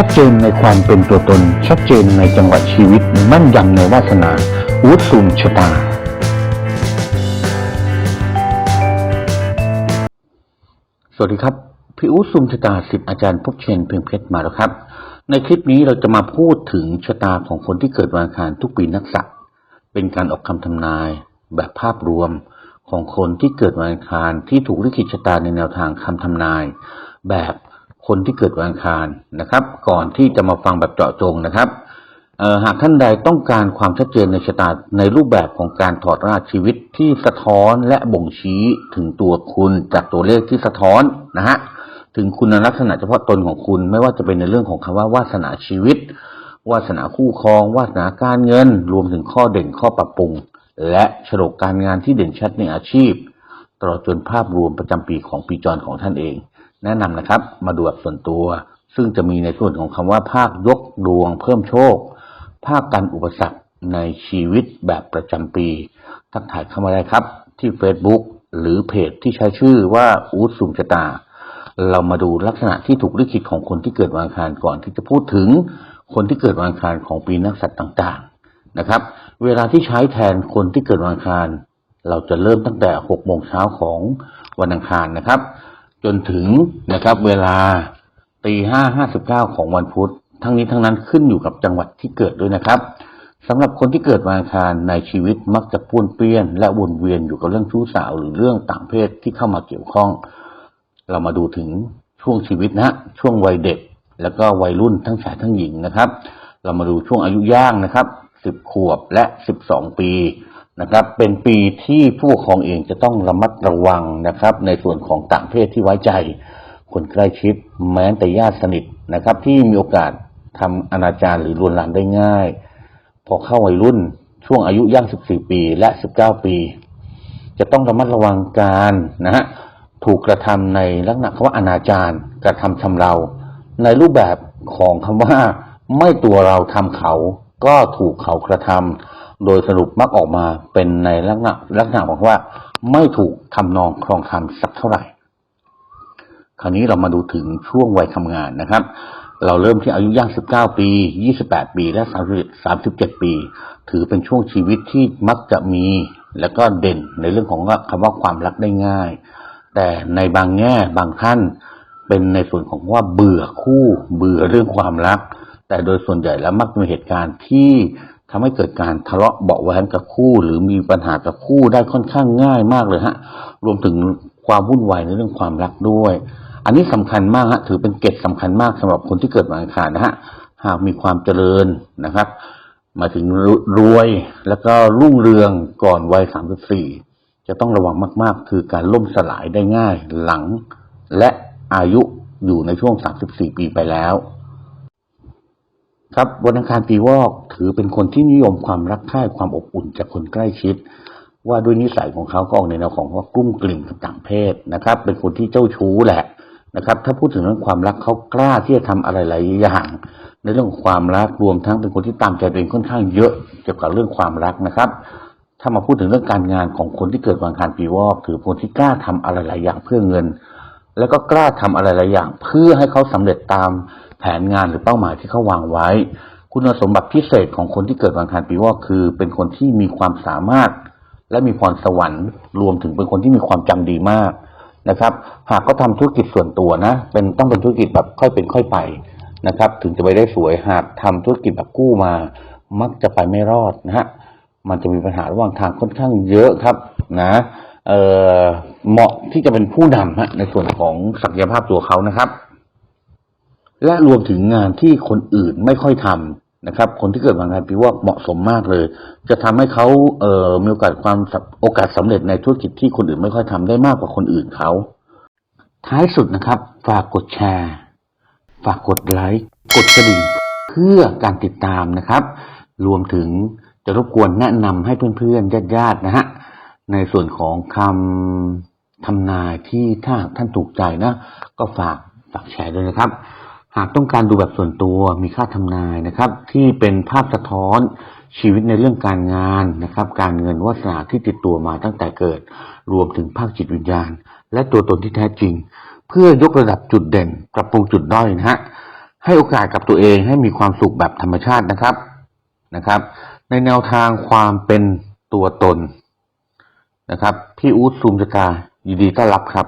ชัดเจนในความเป็นตัวตน ชัดเจนในจังหวะชีวิต มั่นยำในวาสนาวุฒสุมชะตา สวัสดีครับ พี่อู๊ดซุมชะตาสิบอาจารย์พบเชนเพียงเพชรมาแล้วครับ ในคลิปนี้เราจะมาพูดถึงชะตาของคนที่เกิดวันอังคารทุกปีนักษัตริย์เป็นการออกคำทำนายแบบภาพรวมของคนที่เกิดวันอังคารที่ถูกลิขิตชะตาในแนวทางคำทำนาย แบบ คนที่เกิดวันอังคารนะครับ ก่อนที่จะมาฟังแบบเจาะจงนะครับหากท่านใดต้องการความชัดเจนในชะตาในรูปแบบของการถอดรหัสชีวิตที่สะท้อนและบ่งชี้ถึงตัวคุณจากตัวเลขที่สะท้อนนะฮะถึงคุณลักษณะเฉพาะตนของคุณ ไม่ว่าจะเป็นในเรื่องของคำว่าวาสนาชีวิต วาสนาคู่ครอง วาสนาการเงิน รวมถึงข้อเด่นข้อปรับปรุง และโฉลกการงานที่เด่นชัดในอาชีพตลอดจนภาพรวมประจำปีของปีจรของท่านเอง แนะนำนะครับ มาดูแบบส่วนตัว ซึ่งจะมีในส่วนของคำว่าภาคยกดวงเพิ่มโชค ภาคกันอุปสรรคในชีวิตแบบประจำปี ทักทายเข้ามาได้ครับ ที่ Facebook หรือเพจที่ใช้ชื่อว่าอูดซุมชะตา เรามาดูลักษณะที่ถูกลิขิตของคนที่เกิดวันอังคารก่อนที่จะพูดถึงคนที่เกิดวันอังคารของปีนักษัตรต่างๆนะครับ เวลาที่ใช้แทนคนที่เกิดวันอังคาร เราจะเริ่มตั้งแต่6โมงเช้าของวันอังคารนะครับ จนถึงนะครับเวลาตีห้าห้าสิบเก้าของวันพุธ ทั้งนี้ทั้งนั้นขึ้นอยู่กับจังหวัดที่เกิดด้วยนะครับสำหรับคนที่เกิดวันอังคารในชีวิตมักจะป้วนเปี้ยน และวนเวียนอยู่กับเรื่องชู้สาวหรือเรื่องต่างเพศที่เข้ามาเกี่ยวข้อง เรามาดูถึงช่วงชีวิตนะฮะช่วงวัยเด็ก แล้วก็วัยรุ่นทั้งชายทั้งหญิงนะครับ เรามาดูช่วงอายุย่างนะครับสิบขวบและสิบสองปี นะครับ เป็นปีที่ผู้ปกครองเองจะต้องระมัดระวังนะครับ ในส่วนของต่างเพศที่ไว้ใจ คนใกล้ชิดแม้แต่ญาติสนิทนะครับ ที่มีโอกาสทำอนาจารหรือลวนลามได้ง่าย พอเข้าวัยรุ่นช่วงอายุย่าง 14 ปีและ 19 ปี จะต้องระมัดระวังการนะฮะถูกกระทำในลักษณะคำว่าอนาจารกระทำชำเรา ในรูปแบบของคำว่า ไม่ตัวเราทำเขาก็ถูกเขากระทำ โดยสรุปมักออกมาเป็นในลักษณะลักษณะบอกว่า ไม่ถูกทำนองครองธรรมสักเท่าไหร่ คราวนี้เรามาดูถึงช่วงวัยทำงานนะครับ เราเริ่มที่อายุย่าง 19 ปี 28 ปี และ 37 ปี ถือเป็นช่วงชีวิตที่มักจะมี และก็เด่นในเรื่องของคำว่าความรักได้ง่าย แต่ในบางแง่บางท่านเป็นในส่วนของว่าเบื่อคู่เบื่อเรื่องความรัก แต่โดยส่วนใหญ่แล้วมักมีเหตุการณ์ที่ ทำให้เกิดการทะเลาะเบาะแว้งกับคู่ หรือมีปัญหากับคู่ได้ค่อนข้างง่ายมากเลยฮะ รวมถึงความวุ่นวายในเรื่องความรักด้วย อันนี้สำคัญมากฮะถือเป็นเกร็ดสำคัญมากสำหรับคนที่เกิดวันอังคารนะฮะหากมีความเจริญนะครับ มาถึงรวยแล้วก็รุ่งเรืองก่อนวัย34จะต้องระวังมาก ๆ คือการล่มสลายได้ง่ายหลัง และอายุอยู่ในช่วง 34 ปีไปแล้ว ครับวันอังคารปีวอกถือเป็นคนที่นิยมความรักใคร่ความอบอุ่นจากคนใกล้ชิด ว่าด้วยนิสัยของเขาก็ออกในแนวของว่ากุ้มกลิ่มกับต่างเพศนะครับ เป็นคนที่เจ้าชู้แหละนะครับ ถ้าพูดถึงเรื่องความรักเขากล้าที่จะทำอะไรหลายอย่าง ในเรื่องของความรักรวมทั้งเป็นคนที่ตามใจตัวเองค่อนข้างเยอะเกี่ยวกับเรื่องความรักนะครับ ถ้ามาพูดถึงเรื่องการงานของคนที่เกิดวันอังคารปีวอกถือคนที่กล้าทำอะไรหลายอย่างเพื่อเงิน แล้วก็กล้าทำอะไรหลายอย่าง เพื่อให้เขาสำเร็จตาม แผนงานหรือเป้าหมายที่เขาวางไว้ คุณสมบัติพิเศษของคนที่เกิดวันอังคารปีวอกคือ เป็นคนที่มีความสามารถ และมีพรสวรรค์ รวมถึงเป็นคนที่มีความจำดีมากนะครับ หากก็ทำธุรกิจส่วนตัวนะ เป็นต้องเป็นธุรกิจแบบค่อยเป็นค่อยไปนะครับ ถึงจะไปได้สวยหากทำธุรกิจแบบกู้มา มักจะไปไม่รอดนะฮะมันจะมีปัญหาระหว่างทางค่อนข้างเยอะครับนะเออเหมาะที่จะเป็นผู้นำฮะในส่วนของศักยภาพตัวเขานะครับ และรวมถึงงานที่คนอื่นไม่ค่อยทำนะครับ คนที่เกิดวังารปีวอกเหมาะสมมากเลย จะทำให้เขาเอ่อมีโอกาสความโอกาสสำเร็จในธุรกิจที่คนอื่นไม่ค่อยทำได้มากกว่าคนอื่นเขาท้ายสุดนะครับ ฝากกดแชร์ ฝากกดไลค์กดกระดิ่งเพื่อการติดตามนะครับ รวมถึงจะรบกวนแนะนำให้เพื่อนๆญาติๆนะฮะในส่วนของคำทำนายที่ถ้าท่านถูกใจนะ ก็ฝากฝากแชร์ด้วยนะครับ หากต้องการดูแบบส่วนตัวมีค่าทำนายนะครับ ที่เป็นภาพสะท้อนชีวิตในเรื่องการงานนะครับ การเงินวาสนาที่ติดตัวมาตั้งแต่เกิด รวมถึงภาคจิตวิญญาณ และตัวตนที่แท้จริง เพื่อยกระดับจุดเด่น ปรับปรุงจุดด้อยนะฮะให้โอกาสกับตัวเองให้มีความสุขแบบธรรมชาตินะครับนะครับ ในแนวทางความเป็นตัวตนนะครับ พี่อู๊ดซูมชะตายินดีต้อนรับครับ